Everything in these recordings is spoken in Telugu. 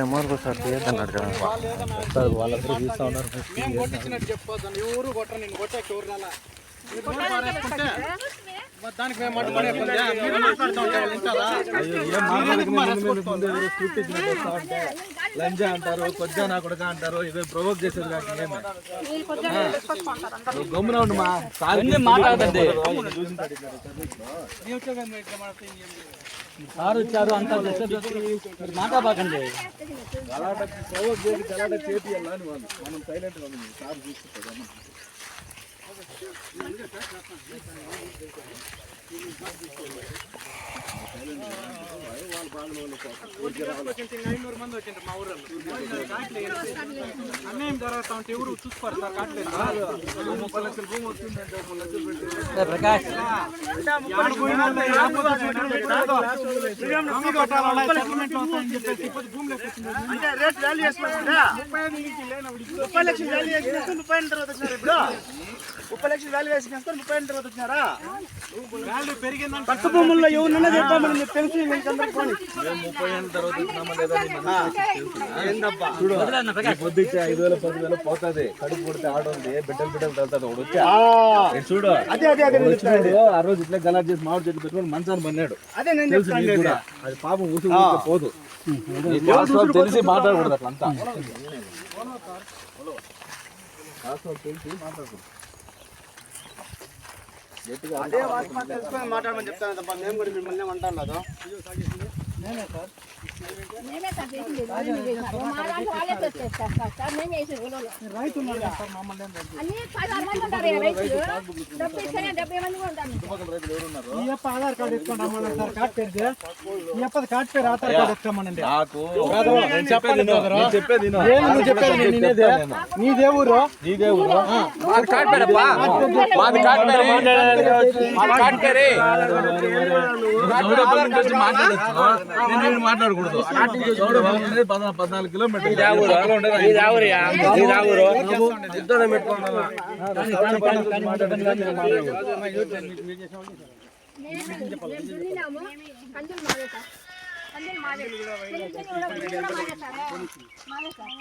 ఎంఆర్ఓ సార్ తీయద్దన్నాడు కదా వాళ్ళందరూ చూస్తా ఉన్నారు మేము కొట్టించినట్టు ఎవరు కొట్టరు నేను కొట్టే ఎవరు రాలా దానికి మేము అడ్డుపడే మీరు మాట్లాడుతూ వింటారా? లంజా అంటారు కొద్దిగా నా కొడుక అంటారు ఇవే ప్రొవోక్ చేసేది కాకుండా గమ్మున ఉండు మా సార్ వచ్చారు అంతా మాట్లాడబాకండి గలాట ప్రొవోక్ చేసి గలాట వాళ్ళు మనం సైలెంట్ ఉంది సార్ చూసుకుంటారు ఐనూరు మంది మా అన్యాయం జరుగుతా ఉంటే ఎవరు చూసుకోరు సార్ కాట్లేదు. ముప్పై లక్షల భూమి వస్తుందంటే లక్షలు ప్రకాష్ ముప్పై లక్షలు వాల్యూ వేసుకుని ముప్పై తర్వాత వచ్చినారు ఇప్పుడు ముప్పై లక్షలు వాల్యూ ముప్పై తర్వాత వచ్చినారా వాల్యూ పెరిగిందంటే పక్క భూముల్లో ఎవరినైనా చెప్పామని మీకు తెలుసు మీకు అందరికి పోనీ. మేము ముప్పై ఏళ్ళ తర్వాత వచ్చినామా లేదా అని మనకి తెలుసు. ఏందబ్బా చూడు ఈ పొద్దు ఇచ్చే ఐదు వేలు పది వేలు పోతుంది కడుపు కొడితే ఆడ ఉంది బిడ్డలు బిడ్డలు తగ్గుతుంది ఒకడు వచ్చా చూడు అదే ఆ రోజు ఇట్లా గలాట్ చేసి మామిడి చెట్టు పెట్టుకొని మంచాన్ని పన్నాడు అదే నేను తెలుసు అది పాపం పోదు. తెలిసి మాట్లాడకూడదు అట్లా అంతా. వాస్తవాలు తెలిసి మాట్లాడకూడదు. అదే వాస్తవం తెలుసుకొని మాట్లాడమని చెప్తాను తప్ప మేము కూడా మిమ్మల్ని ఏమంటాం కదా మేమే ఈ ఆధార్ కార్డు ఎత్తుకొని సార్ కార్డ్ పేరుది ఈ కార్డ్ పేరు ఆధార్ కార్డు ఎత్తుకోమనండి చెప్పేది నువ్వు చెప్పేది నేను వినేది? పేరప్పా మాది పేరే నేను మాట్లాడకూడదు పద్నాలుగు కిలోమీటర్లు పక్కన సార్ సార్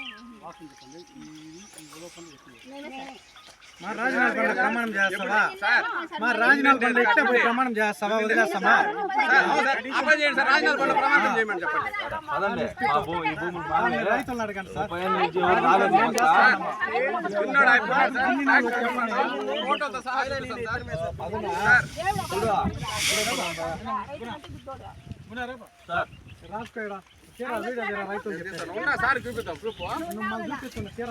మా రాజనాల కొండ ప్రమాణం చేస్తావా మా రాజనాల కొండ ఇట్టే పోయి ప్రమాణం చేస్తావా వదిలేస్తావా పదండి. మా భూ- ఈ భూములు మాదే. రైతులను అడగండి సార్ రాసుకోడా చీర వీడియో జర రైతులు చెప్పారు మళ్ళీ చూపిస్తున్నా చీర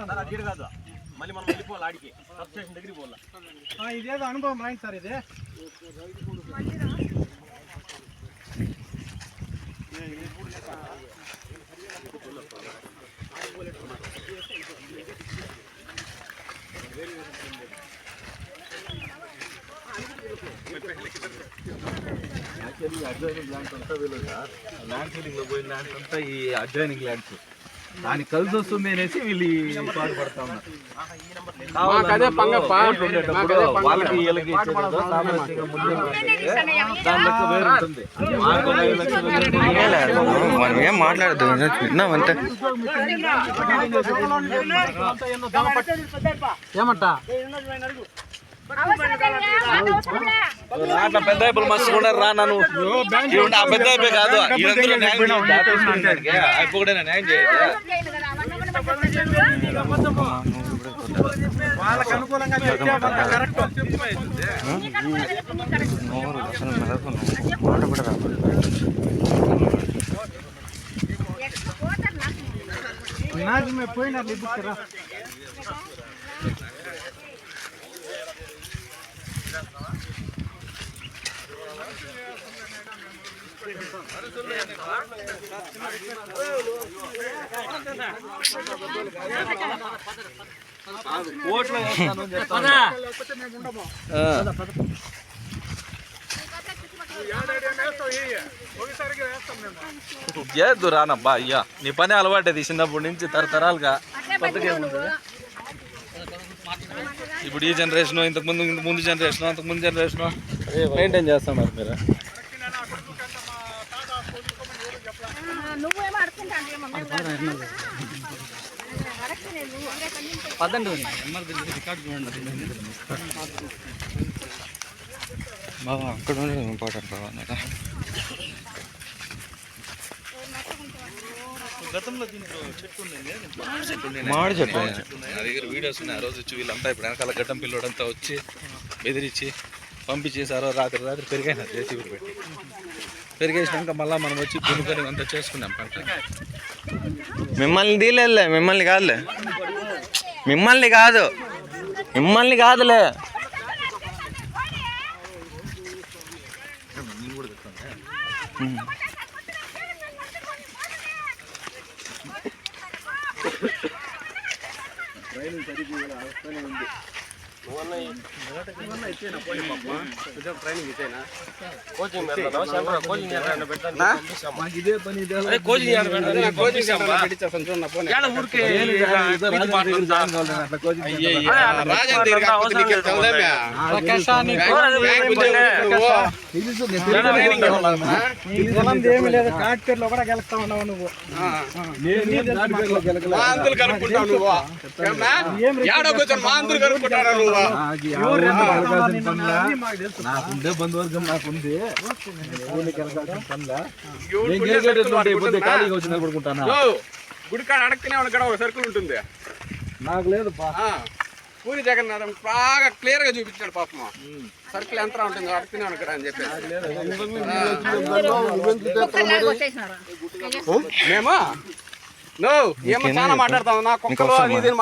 ఆ, ఇదేదో అనుభవం రాయండి సార్ ఇది. ఈ అడ్జాయినింగ్ ల్యాండ్స్ అంతా వీళ్ళు సార్ ల్యాండ్ సీలింగ్లో పోయిన ల్యాండ్స్ అంతా ఈ అడ్జాయినింగ్ ల్యాండ్స్ దానికి కలిసి వస్తుంది అనేసి వీళ్ళు ఉన్నారు వాళ్ళకి వీళ్ళకి సామరస్యంగా ముందే దాని లెక్క వేరు ఉంటుంది మాకు ఒక ఐదు లక్షలు మనం ఏం మాట్లాడద్దు విన్నామంటే ఏమంటా అట్లా పెద్ద అయిపోయి మస్తు కూడా రా నన్ను ఆ పెద్ద అయిపోయి కాదు ఈడందరూ న్యాయం కూడా న్యాయం చేయాలి వాళ్ళకి అనుకూలంగా చెప్పామంత మాట కూడా నాజమే చేద్దు రానబ్బా అయ్యా నీ పని అలవాటే చిన్నప్పటి నుంచి తరతరాలుగా ఇప్పుడు ఈ జనరేషన్ ఇంతకు ముందు ఇంతకు ముందు జనరేషన్ అంతకు ముందు జనరేషన్ మెయింటైన్ చేస్తున్నారు మీరు. పదండి బాబా అక్కడ ఉండడం ఇంపార్టెంట్ బాబా నాకు మామిడి చెట్టు నా దగ్గర వీడియోస్ ఉన్నాయి ఆ రోజు వచ్చి వీళ్ళంతా ఇప్పుడు వెనకాల గడ్డం పిల్లోడంతా వచ్చి బెదిరించి పంపించేసారో రాత్రి రాత్రి పెరిగాయిన జేసీబీ పెట్టి పెరిగేసినాక మళ్ళీ మనం వచ్చి కొనుక్కొని అంతా చేసుకున్నాం పంట. మిమ్మల్ని తీలేదులే మిమ్మల్ని కాదులే. మిమ్మల్ని కాదు. మిమ్మల్ని కాదులే. మాకు ఇదే పని ఇదే ఏమి లేదు. కాట్పేరులో కూడా గెలుస్తా ఉన్నావు నువ్వు. నాకుంది ఊళ్ళకి వెళ్ళాల్సిన ఖాళీగా గుడికాడ ఒక సర్కిల్ ఉంటుంది. నాకు లేదు పూరి జగన్నాథం బాగా క్లియర్గా చూపించాడు పాపం. సర్కిల్ ఎంత ఉంటుంది అడగనే ఉండకడ అని కొట్టేసినారు మేము? నో ఏమో చాలా మాట్లాడతాం. నా కుక్కలు అది ఇది అని